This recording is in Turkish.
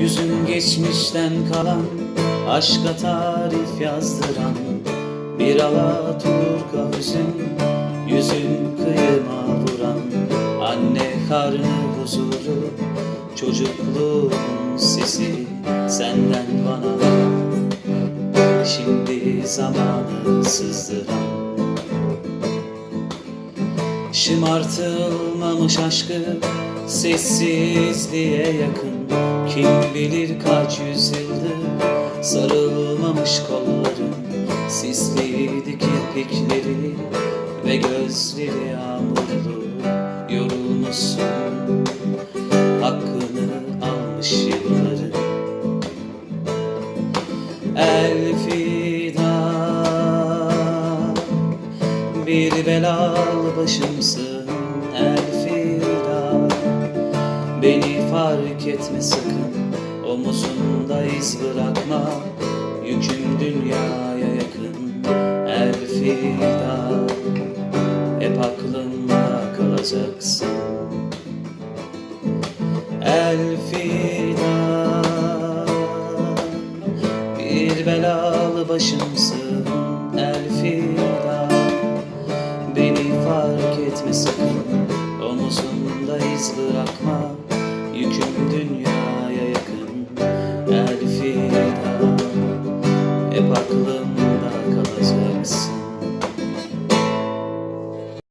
Yüzün geçmişten kalan Aşka tarif yazdıran Bir alaturka hüzün Yüzün kıyıma vuran Anne karnı huzuru Çocukluğun sesi Senden bana. Şimdi zamanı sızdıran Şımartılmamış aşkı sessizliğe yakın. Kim bilir kaç yüzyıldır sarılmamış kolların Sisliydi kirpikleri ve gözleri yağmurlu. Yorulmuşsun hakkını almış yılların. Elfida bir belalı başımsın Elfida Beni fark etme sakın Omuzunda iz bırakma Yüküm dünyaya yakın Elfida Hep aklımda kalacaksın. Elfida Bir belalı başımsın Beni fark etme sakın Omuzumda iz bırakma Yüküm dünyaya yakın. El fida Hep aklım